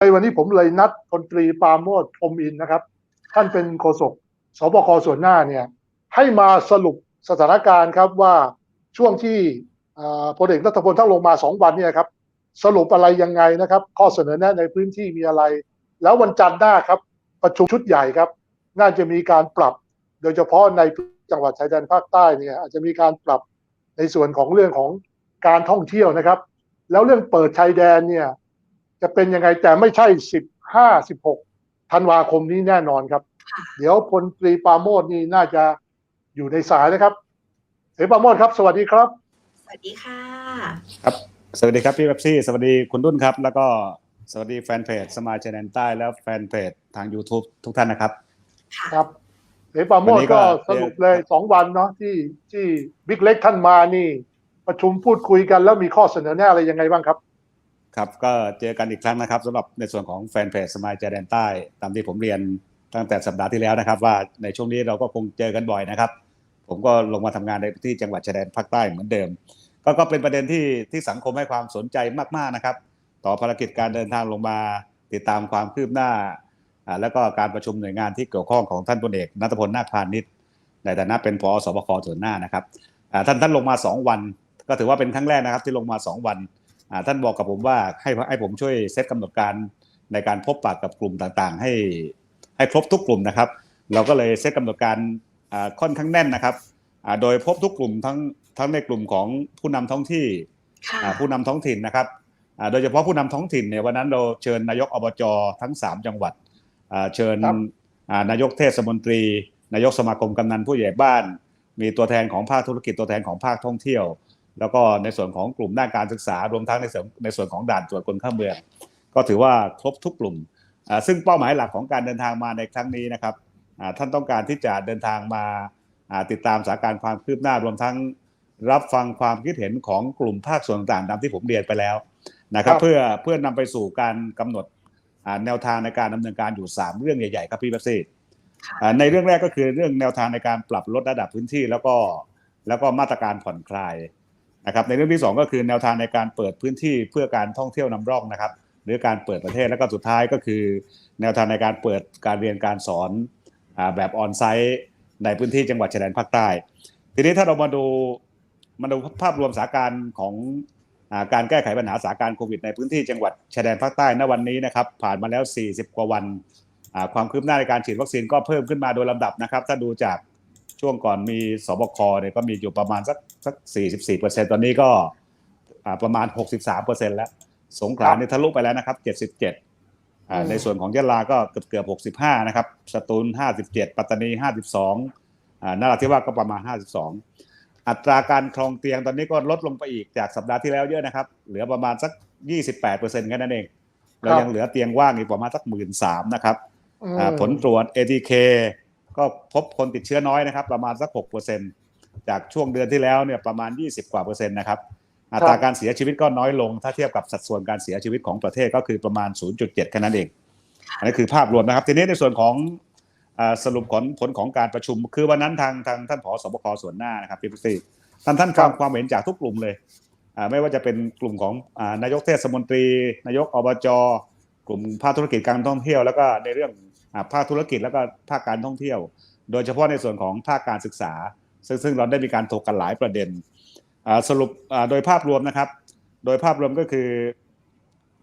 ในวันนี้ผมเลยนัดพลตรีปาโมทพรมอินนะครับ ท่านเป็นโฆษกสบคส่วนหน้าเนี่ยให้มาสรุปสถานการณ์ครับว่าช่วงที่พลเอกนัทพลทั้งลงมาสองวันเนี่ยครับสรุปอะไรยังไงนะครับ ข้อเสนอแนะในพื้นที่มีอะไร แล้ววันจันทร์หน้าครับประชุมชุดใหญ่ครับ น่าจะมีการปรับ โดยเฉพาะในจังหวัดชายแดนภาคใต้เนี่ยอาจจะมีการปรับในส่วนของเรื่องของการท่องเที่ยวนะครับ แล้วเรื่องเปิดชายแดนเนี่ย จะเป็นยังไงแต่ไม่ใช่สิบห้าสิบหกธันวาคมนี้แน่นอนครับ เดี๋ยวพลตรีปราโมทนี่น่าจะอยู่ในสายนะครับเสปราโมทครับ สวัสดีครับ สวัสดีค่ะ ครับ สวัสดีครับพี่เบบซี่ สวัสดีคุณดุ้นครับ แล้วก็สวัสดีแฟนเพจสมาชิกแดนใต้แล้วแฟนเพจทาง YouTube ทุกท่านนะครับค่ะครับเสปราโมวัทนนี้ก็ก็สรุปเลยสองวันเนาะที่ที่บิ๊กเล็กท่านมานี่ ประชุมพูดคุยกันแล้วมีข้อเสนอแนะอะไรยังไงบ้างครับ ครับก็เจอกันอีกครั้งนะครับสำหรับในส่วนของแฟนเพจสมาชิกแดนใต้ ตามที่ผมเรียนตั้งแต่สัปดาห์ที่แล้วนะครับ ว่าในช่วงนี้เราก็คงเจอกันบ่อยนะครับ ผมก็ลงมาทำงานในที่จังหวัดชายแดนภาคใต้เหมือนเดิม ก็ก็เป็นประเด็นที่ที่สังคมให้ความสนใจมากๆนะครับ ต่อภารกิจการเดินทางลงมาติดตามความคืบหน้า แล้วก็การประชุมหน่วยงานที่เกี่ยวข้องของท่านพลเอกนัทพลนาคพานิชในฐานะเป็นผอสบคส่วนหน้านะครับท่านท่านลงมา 2 วัน ก็ถือว่าเป็นครั้งแรกนะครับที่ลงมา 2 วัน ท่านบอกกับผมว่าให้ให้ผมช่วยเซตกำหนดการในการพบปะกับกลุ่มต่างๆ ให้ให้ครบทุกกลุ่มนะครับ เราก็เลยเซตกำหนดการอ่าค่อนข้างแน่นนะครับอ่าโดยพบทุกกลุ่มทั้งทั้งในกลุ่มของผู้นำท้องที่ค่ะอ่าผู้นำท้องถิ่นนะครับอ่าโดยเฉพาะผู้นำท้องถิ่นเนี่ยวันนั้นเราเชิญนายกอบจทั้ง 3 จังหวัดอ่าเชิญครับอ่านายกเทศมนตรี นายกสมาคมกำนันผู้ใหญ่บ้าน มีตัวแทนของภาคธุรกิจตัวแทนของภาคท่องเที่ยว แล้วก็ในส่วนของกลุ่มด้านการศึกษารวมทั้งในส่วนในส่วนของด่านตรวจคนเข้าเมือง ก็ถือว่าครบทุกกลุ่มอ่าซึ่งเป้าหมายหลักของการเดินทางมาในครั้งนี้นะครับอ่าท่านต้องการที่จะเดินทางมาอ่าติดตามสถานการณ์ความคืบหน้ารวมทั้งรับฟังความคิดเห็นของกลุ่มภาคส่วนต่างๆตามที่ผมเรียนไปแล้วนะครับครับเพื่อเพื่อนำไปสู่การกำหนดอ่าแนวทางในการดำเนินการอยู่ 3 เรื่องใหญ่ๆครับพี่เบสซี่ค่ะอ่าในเรื่องแรกก็คือเรื่องแนวทางในการปรับลดระดับพื้นที่ แล้วก็แล้วก็มาตรการผ่อนคลาย นะครับในเรื่องที่ 2 ก็คือแนวทางในการเปิดพื้นที่เพื่อการท่องเที่ยวนำร่องนะครับ หรือการเปิดประเทศแล้วก็สุดท้ายก็คือ แนวทางในการเปิดการเรียนการสอนอแบบออนไซต์ในพื้นที่จังหวัดชายแดนภาคใต้ ทีนี้ถ้าเรามาดูมาดูภาพรวมสถานการณ์ของอการแก้ไขปัญหาสถานการณ์โควิดในพื้นที่จังหวัดชายแดนภาคใต้ณวันนี้นะครับ ผ่านมาแล้ว 40 กว่าวัน ความคืบหน้าในการฉีดวัคซีนก็เพิ่มขึ้นมาโดยลำดับนะครับ ถ้าดูจาก ช่วงก่อนมีสบคเนี่ยก็มีอยู่ประมาณสักสัก44ตอนนี้ก็อ่าประมาณ 63แล้วสงขลาเนี่ยทะลุไปแล้วนะครับ 77อ่าอืมในส่วนของยะลาก็เกือบเกือบ65 นะครับสตูล 57 ปัตตานี 52อ่านราธิวาสก็ประมาณ 52 อัตราการครองเตียงตอนนี้ก็ลดลงไปอีกจากสัปดาห์ที่แล้วเยอะนะครับ เหลือประมาณสัก 28เปอร์เซ็นต์แค่นั้นเอง เรายังเหลือเตียงว่างอีกประมาณสักหมื่นสามนะครับอืมอ่าผลตรวจ ATK ก็พบคนติดเชื้อน้อยนะครับ ประมาณสัก6เปอร์เซ็นต์จากช่วงเดือนที่แล้วเนี่ยประมาณ 20 กว่าเปอร์เซ็นต์นะครับอัตราการเสียชีวิตก็น้อยลง ถ้าเทียบกับสัดส่วนการเสียชีวิตของประเทศก็คือประมาณ 0.7แค่นั้นเองอันนี้คือภาพรวมนะครับ ทีนี้ในส่วนของอ่าสรุปผลผลของการประชุม คือวันนั้นทางทางท่านผอสบคส่วนหน้านะครับพี่พิซี่ท่านท่านฟังความเห็นจากทุกกลุ่มเลยอ่าไม่ว่าจะเป็นกลุ่มของอ่านายกเทศมนตรี นายกอบจกลุ่มภาคธุรกิจการท่องเที่ยวแล้วก็ในเรื่องอ่า ภาคธุรกิจแล้วก็ภาคการท่องเที่ยว โดยเฉพาะในส่วนของภาคการศึกษา ซึ่งซึ่งเราได้มีการถกกันหลายประเด็นสรุปโดยภาพรวมนะครับ โดยภาพรวมก็คือ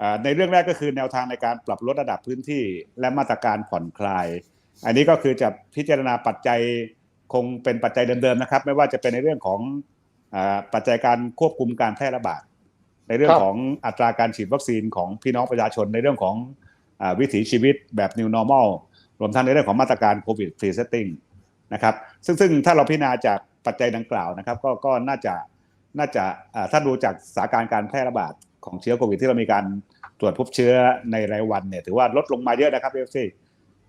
อในเรื่องแรกก็คือแนวทางในการปรับลดระดับพื้นที่และมาตรการผ่อนคลาย อันนี้ก็คือจะพิจารณาปัจจัยคงเป็นปัจจัยเดิมๆนะครับ ไม่ว่าจะเป็นในเรื่องของอปัจจัยการควบคุมการแพร่ระบาด ในเรื่องของอัตราการฉีดวัคซีนของพี่น้องประชาชนในเรื่องของ วิถีชีวิตแบบ new normal รวมทั้งในเรื่องของมาตรการโควิด free setting นะครับซึ่งซึ่งถ้าเราพิจารณาจากปัจจัยดังกล่าวนะครับก็ก็น่าจะน่าจะอ่าถ้าดูจากสถานการณ์การแพร่ระบาดของเชื้อโควิดที่เรามีการตรวจพบเชื้อในรายวันเนี่ยถือว่าลดลงมาเยอะนะครับเอฟซี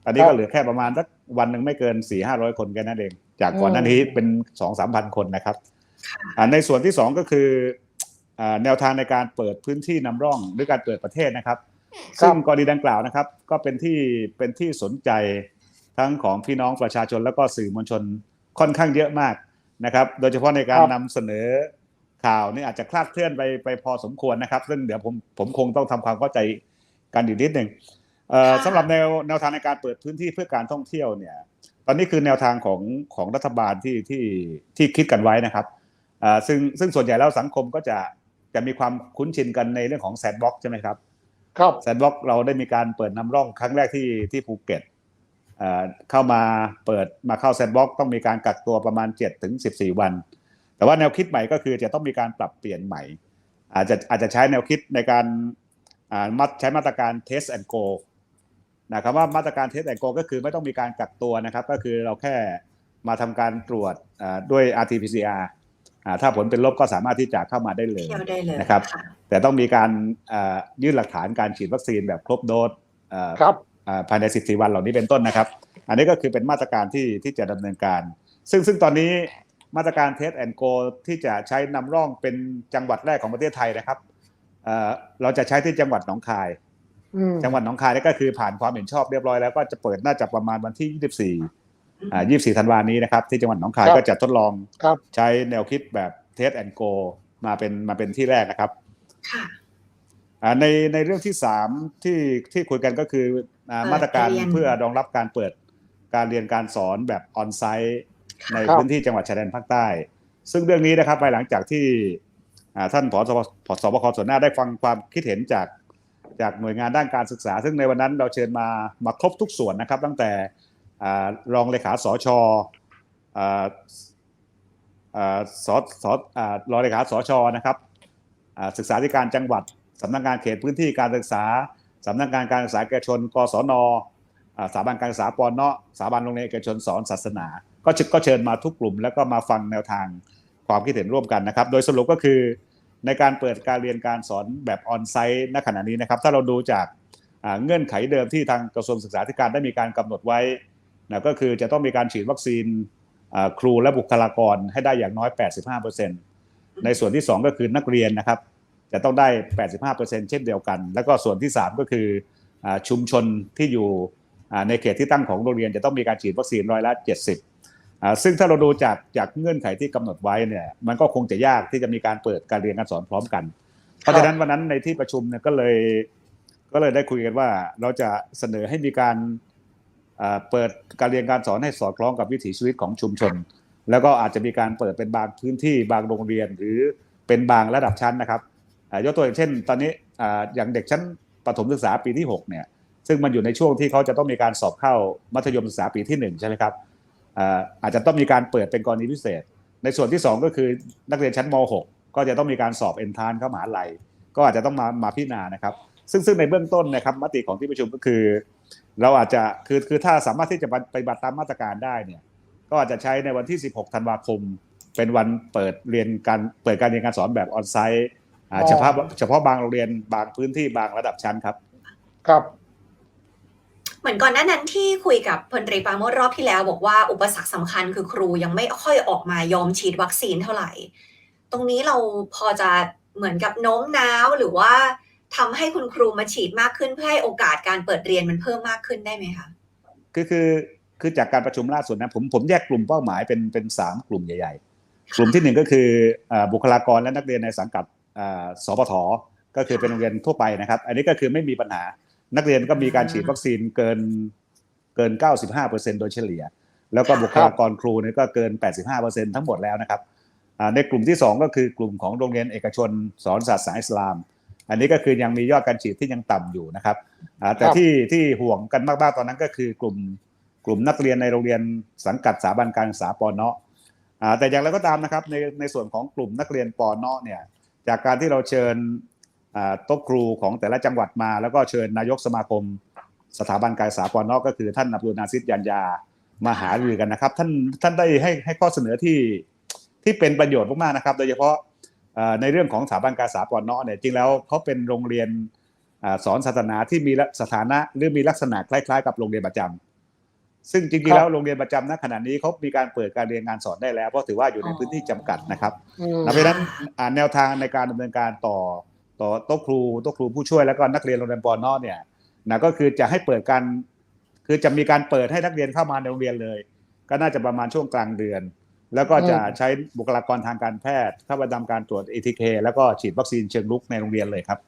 ตอนนี้ครัก็บเหลือแค่ประมาณสักวันหนึ่งไม่เกิน4ี่ห้าร้อยคนแค่นั้นเอง จากก่อนหน้านี้เป็นสองสามพันคนนะครับอ่าในส่วนที่สองก็คืออ่าแนวทางในการเปิดพื้นที่นำร่องหรือการเปิดประเทศนะครับ ซึ่งกรณีดังกล่าวนะครับ ก็เป็นที่เป็นที่สนใจทั้งของพี่น้องประชาชนแล้วก็สื่อมวลชนค่อนข้างเยอะมากนะครับ โดยเฉพาะในการครับนำเสนอข่าวนี่อาจจะคลาดเคลื่อนไปไปพอสมควรนะครับ ซึ่งเดี๋ยวผมผมคงต้องทำความเข้าใจกันอีกนิดหนึ่งเอ่อค่ะสำหรับแนวแนวทางในการเปิดพื้นที่เพื่อการท่องเที่ยวเนี่ย ตอนนี้คือแนวทางของของรัฐบาลที่ที่ที่คิดกันไว้นะครับอ่าซึ่งซึ่งส่วนใหญ่แล้วสังคมก็จะจะมีความคุ้นชินกันในเรื่องของแซนด์บ็อกใช่ไหมครับ ครับแซนด์บ็อกเราได้มีการเปิดนำร่องครั้งแรกที่ที่ภูเก็ตเข้ามาเปิดมาเข้าแซนด์บ็อกต้องมีการกักตัวประมาณ7ถึง14 วัน แต่ว่าแนวคิดใหม่ก็คือจะต้องมีการปรับเปลี่ยนใหม่ อาจจะอาจจะใช้แนวคิดในการอ่ามาใช้มาตรการ test and go นะครับว่ามาตรการ test and go ก็คือไม่ต้องมีการกักตัวนะครับ ก็คือเราแค่มาทำการตรวจด้วย RT-PCR ถ้าผลเป็นลบก็สามารถที่จะเข้ามาได้เลยเที่ยวได้เลยนะครับค่ะแต่ต้องมีการอ่ายื่นหลักฐานการฉีดวัคซีนแบบครบโดสอ่าครับอ่าภายใน 14 วันเหล่านี้เป็นต้นนะครับ อันนี้ก็คือเป็นมาตรการที่ที่จะดำเนินการ ซึ่งซึ่งตอนนี้มาตรการเทสแอนโกที่จะใช้นำร่องเป็นจังหวัดแรกของประเทศไทยนะครับเอ่อเราจะใช้ที่จังหวัดหนองคายอืมจังหวัดหนองคายนี่ก็คือผ่านความเห็นชอบเรียบร้อยแล้วก็จะเปิดน่าจะประมาณวันที่ 24 อ่า24ธันวานี้นะครับ ที่จังหวัดหนองคายก็จะทดลองครับใช้แนวคิดแบบเทสแอนโกมาเป็นมาเป็นที่แรกนะครับค่ะอ่าในในเรื่องที่สามที่ที่คุยกันก็คืออ่าเปิดมาตรการเรียนเพื่อรองรับการเปิดการเรียนการสอนแบบออนไซต์ในครับพื้นที่จังหวัดชายแดนภาคใต้ ซึ่งเรื่องนี้นะครับภายหลังจากที่อ่าท่านผอสผสบคส่วนหน้าได้ฟังความคิดเห็นจากจากหน่วยงานด้านการศึกษา ซึ่งในวันนั้นเราเชิญมามาครบทุกส่วนนะครับ ตั้งแต่อ่า รองเลขาสชอ่าอ่าสสอ่ารองเลขาสชนะครับศึกษาธิการจังหวัดสำนักงานเขตพื้นที่การศึกษาสำนักงานการศึกษาเอกชน กศนสถาบันการศึกษาปอนเนาะสถาบันโรงเรียนเอกชนสอนศาสนา ก็เชิญก็เชิญมาทุกกลุ่ม แล้วก็มาฟังแนวทางความคิดเห็นร่วมกันนะครับ โดยสรุปก็คือในการเปิดการเรียนการสอนแบบออนไซต์ณขณะนี้นะครับ ถ้าเราดูจากเงื่อนไขเดิมที่ทางกระทรวงศึกษาธิการได้มีการกำหนดไว้ นะก็คือจะต้องมีการฉีดวัคซีนครูและบุคลากรให้ได้อย่างน้อย 85%ในส่วนที่ 2 ก็คือนักเรียนนะครับ จะต้องได้ 85%เช่นเดียวกัน แล้วก็ส่วนที่ 3 ก็คืออชุมชนที่อยู่ในเขตที่ตั้งของโรงเรียนจะต้องมีการฉีดวัคซีนร้อยละ 70 ซึ่งถ้าเราดูจากจากเงื่อนไขที่กำหนดไว้เนี่ยมันก็คงจะยากที่จะมีการเปิดการเรียนการสอนพร้อมกัน เพราะฉะนั้นวันนั้นในที่ประชุมเนี่ยก็เลยก็เลยได้คุยกันว่าเราจะเสนอให้มีการ เปิดการเรียนการสอนให้สอดคล้องกับวิถีชีวิตของชุมชน แล้วก็อาจจะมีการเปิดเป็นบางพื้นที่บางโรงเรียนหรือเป็นบางระดับชั้นนะครับยกตัวอย่างเช่น ตอนนี้อย่างเด็กชั้นประถมศึกษาปีที่6เนี่ยซึ่งมันอยู่ในช่วงที่เขาจะต้องมีการสอบเข้ามัธยมศึกษาปีที่ 1 ใช่ไหมครับอาอาจจะต้องมีการเปิดเป็นกรณีพิเศษ ในส่วนที่ 2 ก็คือนักเรียนชั้นม .6 ก็จะต้องมีการสอบเอนทานเข้ามหาลัย ก็อาจจะต้องมามาพิจารณานะครับ ซึ่งซึ่งในเบื้องต้นนะครับมติของที่ประชุมก็คือ เราอาจจะคือคือถ้าสามารถที่จะปฏิบัติตามมาตรการได้เนี่ย ก็อาจจะใช้ในวันที่ 16 ธันวาคม เป็นวันเปิดเรียนการเปิดการเรียนการสอนแบบออนไซต์อ่าอ๋อเฉพาะเฉพาะบางโรงเรียนบางพื้นที่บางระดับชั้นครับ ครับ เหมือนก่อนหน้านั้นที่คุยกับพลตรีปราโมดรอบที่แล้ว บอกว่าอุปสรรคสำคัญคือครูยังไม่ค่อยออกมายอมฉีดวัคซีนเท่าไหร่ ตรงนี้เราพอจะเหมือนกับโน้มน้าวหรือว่า ทำให้คุณครูมาฉีดมากขึ้นเพื่อให้โอกาสการเปิดเรียนมันเพิ่มมากขึ้นได้ไหมคะคือคือคือจากการประชุมล่าสุดนะผมผมแยกกลุ่มเป้าหมายเป็นเป็นสามกลุ่มใหญ่ ๆ กลุ่มที่หนึ่งก็คืออ่าบุคลากรและนักเรียนในสังกัดอ่าสปทก็คือเป็นโรงเรียนทั่วไปนะครับ อันนี้ก็คือไม่มีปัญหานักเรียนก็มีการฉีดวัคซีนเกินเกิน 95%โดยเฉลี่ย แล้วก็บุคลากรครูเนี่ยก็เกิน 85%ทั้งหมดแล้วนะครับอ่าในกลุ่มที่ 2 ก็คือกลุ่มของโรงเรียนเอกชน สอนศาสนาอิสลาม อันนี้ก็คือยังมียอดการฉีดที่ยังต่ำอยู่นะครับอ่าแต่ครับที่ที่ห่วงกันมากๆตอนนั้นก็คือกลุ่มกลุ่มนักเรียนในโรงเรียนสังกัดสถาบันการศึกษาปอนเนาะอ่าแต่อย่างไรก็ตามนะครับในในส่วนของกลุ่มนักเรียนปอนเนาะเนี่ยจากการที่เราเชิญอ่าโต๊ะครูของแต่ละจังหวัดมา แล้วก็เชิญนายกสมาคม สถาบันการศึกษาปอนเนาะก็คือท่านอับดุลนาซิดยันยามาหารือกันนะครับ ท่านท่านได้ให้ให้ข้อเสนอที่ที่เป็นประโยชน์มากๆนะครับ โดยเฉพาะเอ่อ ในเรื่องของสถาบันการศึกษาปอนเนาะเนี่ยจริงแล้วเขาเป็นโรงเรียนอ่าสอนศาสนาที่มีลักสถานะหรือมีลักษณะคล้ายๆ กับโรงเรียนประจำซึ่งจริงๆแล้วโรงเรียนประจำณขณะนี้เขามีการเปิดการเรียนงานสอนได้แล้วเพราะถือว่าอยู่ในพื้นที่จำกัดนะครับอืมเพราะฉะนั้นอ่าแนวทางในการดำเนินการต่อต่อโต๊ะครูโต๊ะครูผู้ช่วยแล้วก็นักเรียนโรงเรียนปอนเนอเนี่ยนะก็คือจะให้เปิดการคือจะมีการเปิดให้นักเรียนเข้ามาในโรงเรียนเลย ก็น่าจะประมาณช่วงกลางเดือน แล้วก็จะใช้บุคลากรทางการแพทย์เข้ามาทำการตรวจ ATK แล้วก็ฉีดวัคซีนเชิงรุกในโรงเรียนเลยครับ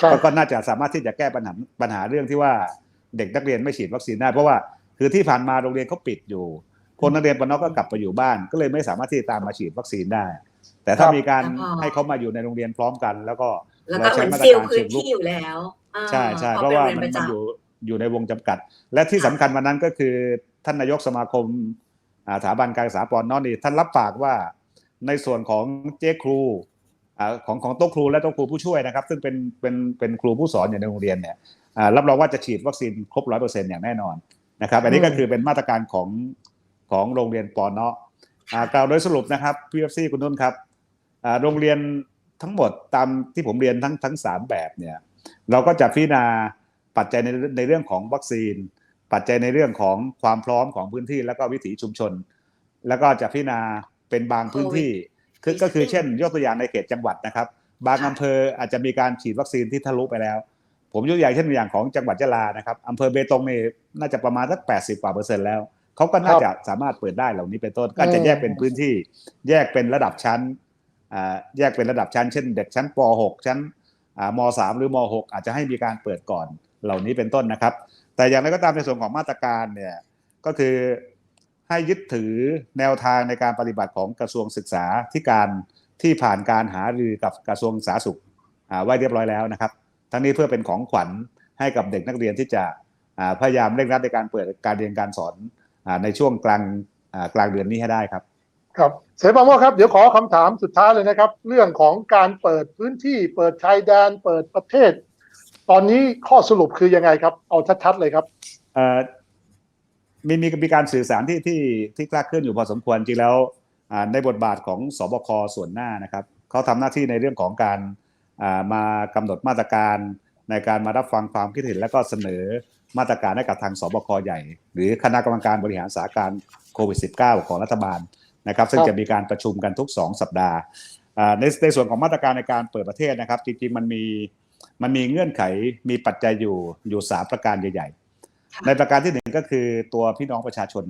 ครับก็ก็น่าจะสามารถที่จะแก้ปัญหาปัญหาเรื่องที่ว่าเด็กนักเรียนไม่ฉีดวัคซีนได้เพราะว่าคือที่ผ่านมาโรงเรียนเขาปิดอยู่ คนนักเรียนปนอกก็กลับไปอยู่บ้าน ก็เลยไม่สามารถที่จะตามมาฉีดวัคซีนได้ แต่ถ้าครับมีการอ๋อให้เขามาอยู่ในโรงเรียนพร้อมกัน แล้วก็แล้วก็เหมือนมาตรซีลการพื้เชินงรุกที่อยู่แล้วอ่ใช่ใช่พเพอราะเป็นว่าโรงเรียนมันประมันจำอยู่อยู่ในวงจำกัด และที่สำคัญวันนั้นก็คือท่านนายกสมาคมอ่า สถาบันการศึกษาปอนนอนี่ท่านรับปากว่าในส่วนของเจ๊ครูอ่าของของโต๊ะครูและโต๊ะครูผู้ช่วยนะครับ ซึ่งเป็นเป็นเป็นครูผู้สอนอยู่ในโรงเรียนเนี่ยอ่ารับรองว่าจะฉีดวัคซีนครบร้อยเปอร์เซ็นต์อย่างแน่นอนนะครับ อันนี้ก็คือเป็นมาตรการของของโรงเรียนปอนเนาะอ่ากล่าวโดยสรุปนะครับพี่เอฟซีคุณนุ่นครับอ่าโรงเรียนทั้งหมดตามที่ผมเรียนทั้งทั้งสามแบบเนี่ยเราก็จะพิจารณาปัจจัยในในเรื่องของวัคซีน ปัจจัยในเรื่องของความพร้อมของพื้นที่แล้วก็วิถีชุมชน แล้วก็จะพิจารณาเป็นบางพื้นที่คือก็คือเช่น ยกตัวอย่างในเขตจังหวัดนะครับ บางอำเภออาจจะมีการฉีดวัคซีนที่ทะลุไปแล้ว ผมยกตัวอย่างเช่นตัวอย่างของจังหวัดยะลานะครับอำเภอเบตงนี่น่าจะประมาณสัก80กว่าเปอร์เซ็นต์แล้วเขาก็น่าจะสามารถเปิดได้เหล่านี้เป็นต้นก็จะแยกเป็นพื้นที่ แยกเป็นระดับชั้นอ่าแยกเป็นระดับชั้น เช่น เด็กชั้นป .6 ชั้นอ่ามสามหรือมหกอาจจะให้มีการเปิดก่อนเหล่านี้เป็นต้นนะครับ แต่อย่างไรก็ตามในส่วนของมาตรการเนี่ยก็คือให้ยึดถือแนวทางในการปฏิบัติของกระทรวงศึกษาที่การที่ผ่านการหารือกับกระทรวงสาธารณสุขอ่าไว้เรียบร้อยแล้วนะครับ ทั้งนี้เพื่อเป็นของขวัญให้กับเด็กนักเรียนที่จะพยายามเร่งรัดในการเปิดการเรียนการสอนในช่วงกลางกลางเดือนนี้ให้ได้ครับ ครับเสรีปราโมครับเดี๋ยวขอคำถามสุดท้ายเลยนะครับ เรื่องของการเปิดพื้นที่ เปิดชายแดน เปิดประเทศ ตอนนี้ข้อสรุปคือยังไงครับ เอาชัดๆเลยครับเอ่อมีมีมีการสื่อสารที่ที่ที่กล้าขึ้นอยู่พอสมควรจริงแล้วอ่าในบทบาทของสบคส่วนหน้านะครับเขาทำหน้าที่ในเรื่องของการอ่ามากำหนดมาตรการในการมารับฟังความคิดเห็น และก็เสนอมาตรการให้กับทางสบคใหญ่ หรือคณะกรรมการบริหารสถานการณ์โควิด -19 ของรัฐบาลนะครับ ซึ่งครับจะมีการประชุมกันทุก 2 สัปดาห์อ่าในในส่วนของมาตรการในการเปิดประเทศนะครับ จริงๆมันมี มันมีเงื่อนไขมีปัจจัยอยู่อยู่สามประการใหญ่ๆค่ะในประการที่หนึ่งก็คือตัวพี่น้องประชาชน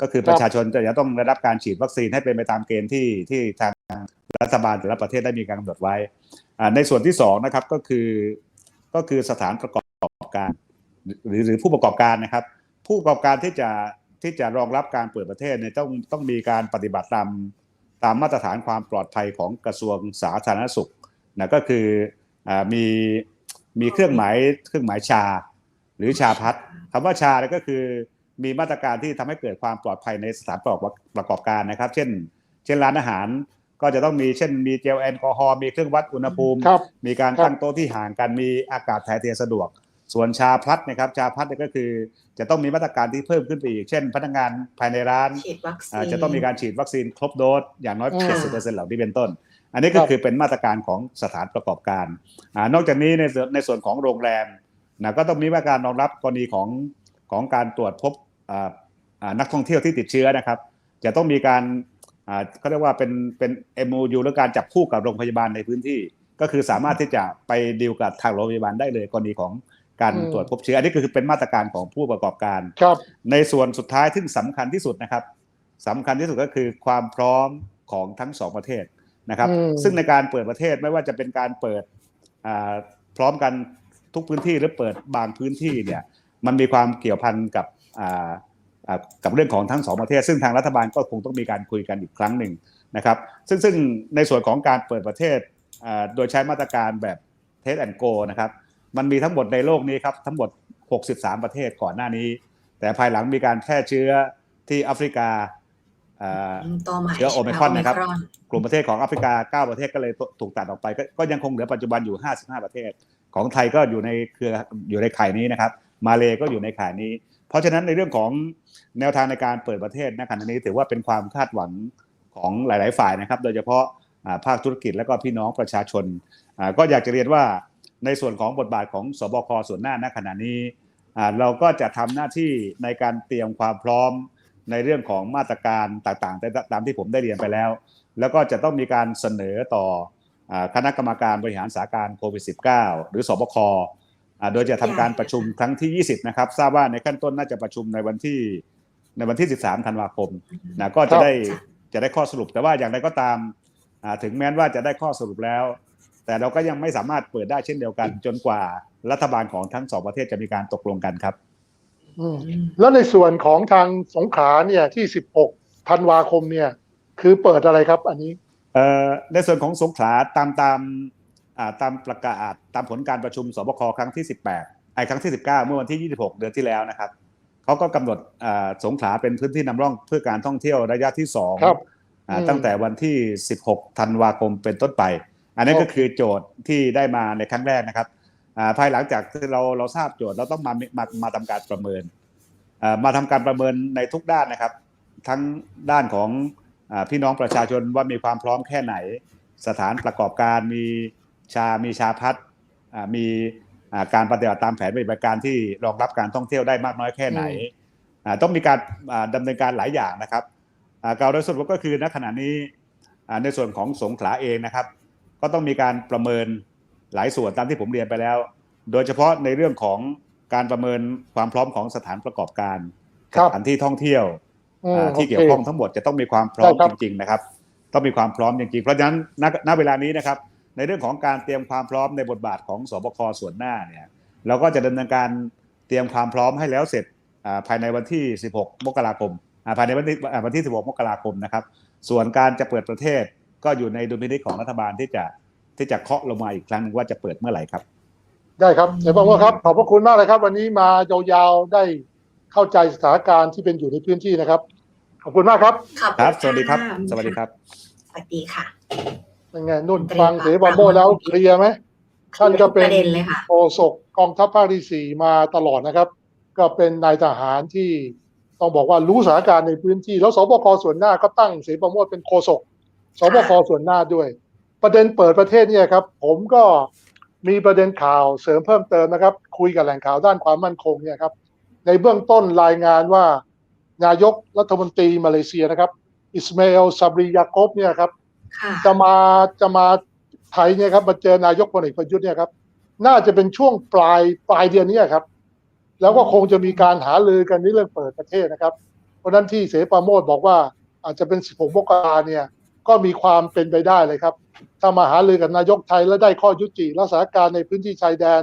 ก็คือประชาชนจะต้องได้รับการฉีดวัคซีนให้เป็นไปตามเกณฑ์ที่ที่ทางรัฐบาลแต่ละประเทศได้มีการกำหนดไว้อ่าในส่วนที่สองนะครับก็คือก็คือสถานประกอบการ หรือหรือผู้ประกอบการนะครับ ผู้ประกอบการที่จะที่จะรองรับการเปิดประเทศเนี่ยต้องต้องมีการปฏิบัติตามตามมาตรฐานความปลอดภัยของกระทรวงสาธารณสุขนะก็คืออ่า มีมีเครื่องหมายเครื่องหมายชา หรือชาพัดคำว่าชาเนี่ยก็คือมีมาตรการที่ทำให้เกิดความปลอดภัยในสถานประกอบประกอบการนะครับ เช่น เช่นร้านอาหารก็จะต้องมีเช่นมีเจลแอลกอฮอล์มีเครื่องวัดอุณหภูมิครับมีการครับตั้งโต๊ะที่ห่างกันมีอากาศถ่ายเทสะดวก ส่วนชาพัดนะครับชาพัดเนี่ยก็คือจะต้องมีมาตรการที่เพิ่มขึ้นไปอีก เช่น พนักงานภายในร้านฉีดวัคซีอ่านจะต้องมีการฉีดวัคซีนครบโดสอย่างน้อยอืม70%เหล่านี้เป็นต้น อันนี้ก็ครับคือเป็นมาตรการของสถานประกอบการอ่านอกจากนี้ในส่วนในส่วนของโรงแรมนะก็ต้องมีมาตรการรองรับกรณีของของการตรวจพบอ่าอ่านักท่องเที่ยวที่ติดเชื้อนะครับ จะต้องมีการอ่าเขาเรียกว่าเป็นเป็น MOU หรือการจับคู่กับโรงพยาบาลในพื้นที่ ก็คือสามารถที่จะไปดีลกับทางโรงพยาบาลได้เลยกรณีของการอืมตรวจพบเชื้ออันนี้ก็คือเป็นมาตรการของผู้ประกอบการครับในส่วนสุดท้ายที่สำคัญที่สุดนะครับสำคัญที่สุดก็คือความพร้อมของทั้งสองประเทศ นะครับอืมซึ่งในการเปิดประเทศไม่ว่าจะเป็นการเปิดอ่าพร้อมกันทุกพื้นที่หรือเปิดบางพื้นที่เนี่ยมันมีความเกี่ยวพันกับอ่าอ่ากับเรื่องของทั้งสองประเทศ ซึ่งทางรัฐบาลก็คงต้องมีการคุยกันอีกครั้งหนึ่งนะครับ ซึ่งซึ่งในส่วนของการเปิดประเทศอ่าโดยใช้มาตรการแบบเทสแอนโกนะครับ มันมีทั้งหมดในโลกนี้ครับทั้งหมด 63 ประเทศก่อนหน้านี้ แต่ภายหลังมีการแพร่เชื้อที่แอฟริกา เชื้อโอไมครอนนะครับโอไมกลุ่มประเทศของแอฟริกา 9 ประเทศก็เลยถูกตัดออกไปก็ก็ยังคงเหลือปัจจุบันอยู่ 55 ประเทศ ของไทยก็อยู่ในเครืออยู่ในข่ายนี้นะครับ มาเลก็อยู่ในข่ายนี้ เพราะฉะนั้นในเรื่องของแนวทางในการเปิดประเทศณขณะนี้ถือว่าเป็นความคาดหวังของหลาย ๆ ฝ่ายนะครับ โดยเฉพาะอ่าภาคธุรกิจและก็พี่น้องประชาชนอ่าก็อยากจะเรียนว่าในส่วนของบทบาทของสบคส่วนหน้าณขณะนี้อ่าเราก็จะทำหน้าที่ในการเตรียมความพร้อม ในเรื่องของมาตรการต่างๆ ตามที่ผมได้เรียนไปแล้ว แล้วก็จะต้องมีการเสนอต่อคณะกรรมการบริหารสถานการณ์โควิด -19 หรือสบคโดยจะทำการประชุมครั้งที่ 20 นะครับ ทราบว่าในขั้นต้นน่าจะประชุมในวันที่ในวันที่ 13 ธันวาคมนะก็จะได้จะได้ข้อสรุป แต่ว่าอย่างไรก็ตามถึงแม้ว่าจะได้ข้อสรุปแล้ว แต่เราก็ยังไม่สามารถเปิดได้เช่นเดียวกัน จนกว่ารัฐบาลของทั้งสองประเทศจะมีการตกลงกันครับ แล้วในส่วนของทางสงขลาเนี่ยที่ 16ธันวาคมเนี่ย คือเปิดอะไรครับอันนี้เอ่อในส่วนของสงขลาตามตามอ่าตามประกาศตามผลการประชุมสบคครั้งที่ 18ไอ้ครั้งที่ 19 เมื่อวันที่ 26 เดือนที่แล้วนะครับเขาก็กำหนดอ่าสงขลาเป็นพื้นที่นำร่องเพื่อการท่องเที่ยวระยะที่สองครับอ่าอืมตั้งแต่วันที่ 16 ธันวาคมเป็นต้นไป อันนี้นก็โอเคคือโจทย์ที่ได้มาในครั้งแรกนะครับอ่า ภายหลังจากที่เราเราทราบโจทย์เราต้องมามามาทำการประเมินอ่ามาทำการประเมินในทุกด้านนะครับ ทั้งด้านของอาพี่น้องประชาชนว่ามีความพร้อมแค่ไหน สถานประกอบการมีชา มีชาพัฒน์อ่ามีอ่าการปฏิบัติตามแผนปฏิบัติการที่รองรับการท่องเที่ยวได้มากน้อยแค่ไหนอ่าต้องมีการอ่าดำเนินการหลายอย่างนะครับอ่ากล่าวโดยสรุปก็คือณขณะนี้อ่าในส่วนของสงขลาเองนะครับ ก็ต้องมีการประเมิน หลายส่วนตามที่ผมเรียนไปแล้ว โดยเฉพาะในเรื่องของการประเมินความพร้อมของสถานประกอบการครัสบถานที่ท่องเที่ยวอืมอ่าที่โคเกี่ยวข้องทั้งหมดจะต้องมีความพร้อมใช่ครับจริงๆนะครับ ต้องมีความพร้อมจริงๆเพราะฉะนั้นณณเวลานี้นะครับ ในเรื่องของการเตรียมความพร้อมในบทบาทของสบคส่วนหน้าเนี่ยเราก็จะดำเนินการเตรียมความพร้อมให้แล้วเสร็จอ่าภายในวันที่ 16 มกราคมอ่าภายในวันที่อ่าวันที่ 16 มกราคมนะครับ ส่วนการจะเปิดประเทศก็อยู่ในดุลพินิจของรัฐบาลที่จะ ที่จะเคาะลงมาอีกครั้งหนึงว่าจะเปิดเมื่อไหร่ครับ ได้ครับเดี๋ยวบอกว่าครับขอบพระคุณมากเลยครับ วันนี้มายาวๆได้เข้าใจสถานการณ์ที่เป็นอยู่ในพื้นที่นะครับ ขอบคุณมากครับขอบณครับ สวัสดีครับะสวัสดีครับสวัสดีค่ะเป็นไงนุ่นเตรียมฟังเสปาโมดแล้วเคลียร์ไหมท่านก็เป็นประเด็นเลยค่ะโฆษกกองทัพภาคที่สี่มาตลอดนะครับ ก็เป็นนายทหารที่ต้องบอกว่ารู้สถานการณ์ในพื้นที่ แล้วสบคส่วนหน้าก็ตั้งเสปาโมดเป็นโฆษกสบคส่วนหน้าด้วย ประเด็นเปิดประเทศเนี่ยครับ ผมก็มีประเด็นข่าวเสริมเพิ่มเติมนะครับ คุยกับแหล่งข่าวด้านความมั่นคงเนี่ยครับ ในเบื้องต้นรายงานว่านายกรัฐมนตรีมาเลเซียนะครับ อิสมาเอลซาบริยากบเนี่ยครับค่ะจะมาจะมาไทยเนี่ยครับมาเจอนายกพลเอกประยุทธ์เนี่ยครับ น่าจะเป็นช่วงปลายปลายเดือนนี้ครับ แล้วก็คงจะมีการหาลือกันในเรื่องเปิดประเทศนะครับ เพราะฉะนั้นที่เสปราโมดบอกว่าอาจจะเป็น 16มกราเนี่ยก็มีความเป็นไปได้เลยครับ ถ้ามาหาลือกับนายกไทยแล้วได้ข้อยุติรักษาการในพื้นที่ชายแดน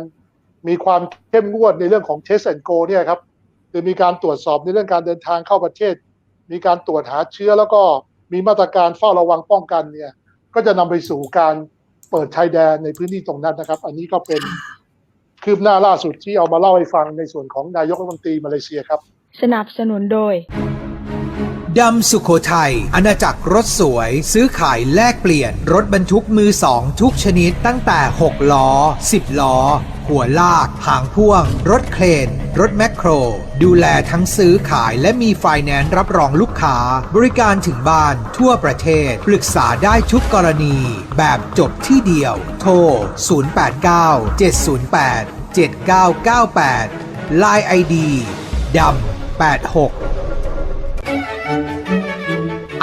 มีความเข้มงวดในเรื่องของเทสแอนโกเนี่ยครับคือมีการตรวจสอบในเรื่องการเดินทางเข้าประเทศ มีการตรวจหาเชื้อแล้วก็มีมาตรการเฝ้าระวังป้องกันเนี่ย ก็จะนำไปสู่การเปิดชายแดนในพื้นที่ตรงนั้นนะครับ อันนี้ก็เป็นคืบหน้าล่าสุดที่เอามาเล่าให้ฟังในส่วนของนายกรัฐมนตรีมาเลเซียครับ สนับสนุนโดย ดำสุโขทัยอาณาจักรรถสวย ซื้อขายแลกเปลี่ยน รถบรรทุกมือสองทุกชนิดตั้งแต่ 6 ล้อ 10 ล้อ หัวลาก หางพ่วง รถเครน รถแมคโคร ดูแลทั้งซื้อขายและมีไฟแนนซ์รับรองลูกค้า บริการถึงบ้านทั่วประเทศ ปรึกษาได้ทุกกรณี แบบจบที่เดียว โทร 089 708 7998 Line ID ดำ86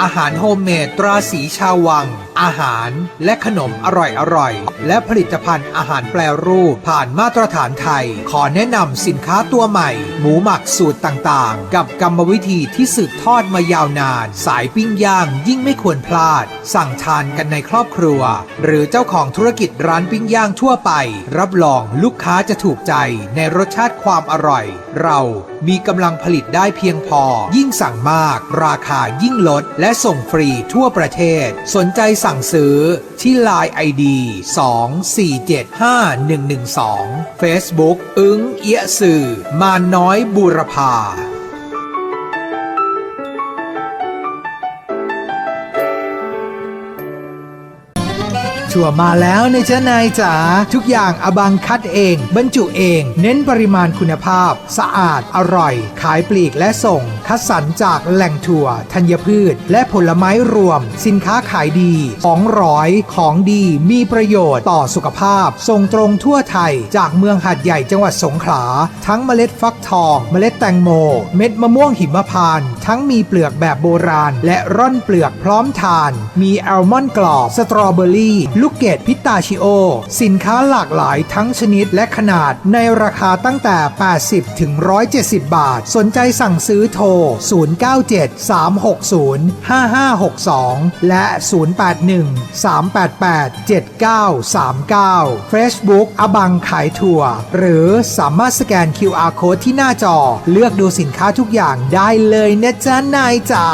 อาหารโฮมเมดตราสีชาววัง อาหารและขนมอร่อยๆและผลิตภัณฑ์อาหารแปรรูปผ่านมาตรฐานไทย ขอแนะนำสินค้าตัวใหม่ หมูหมักสูตรต่างๆ กับกรรมวิธีที่สืบทอดมายาวนาน สายปิ้งย่างยิ่งไม่ควรพลาด สั่งทานกันในครอบครัว หรือเจ้าของธุรกิจร้านปิ้งย่างทั่วไป รับรองลูกค้าจะถูกใจในรสชาติความอร่อย เรามีกำลังผลิตได้เพียงพอ ยิ่งสั่งมาก ราคายิ่งลด และส่งฟรีทั่วประเทศ สนใจสั่งั่งซื้อที่ Line ID 2475112 Facebook อึ้งเอียสื่อ มาน้อยบูรพา ชัวร์มาแล้วในเจ้านายจ๋าทุกอย่างอบังคัดเอง บรรจุเอง เน้นปริมาณคุณภาพ สะอาด อร่อย ขายปลีกและส่ง คัดสรรจากแหล่งถั่ว ธัญพืช และผลไม้รวม สินค้าขายดีของร้อยของดีมีประโยชน์ต่อสุขภาพ ส่งตรงทั่วไทย จากเมืองหัดใหญ่จังหวัดสงขลาทั้งเมล็ดฟักทอง เมล็ดแตงโม เม็ดมะม่วงหิมพานต์ทั้งมีเปลือกแบบโบราณ และร่อนเปลือกพร้อมทาน มีแอลมอนด์กรอบสตรอเบอรี่ลูกเกดพิตาชิโอ สินค้าหลากหลายทั้งชนิดและขนาดในราคาตั้งแต่ 80 ถึง 170 บาท สนใจสั่งซื้อโทร 097-360-5562 และ 081-388-7939 Facebook อบังขายถั่ว หรือสามารถสแกน QR Code ที่หน้าจอ เลือกดูสินค้าทุกอย่างได้เลยนะจ๊ะนายจ๋า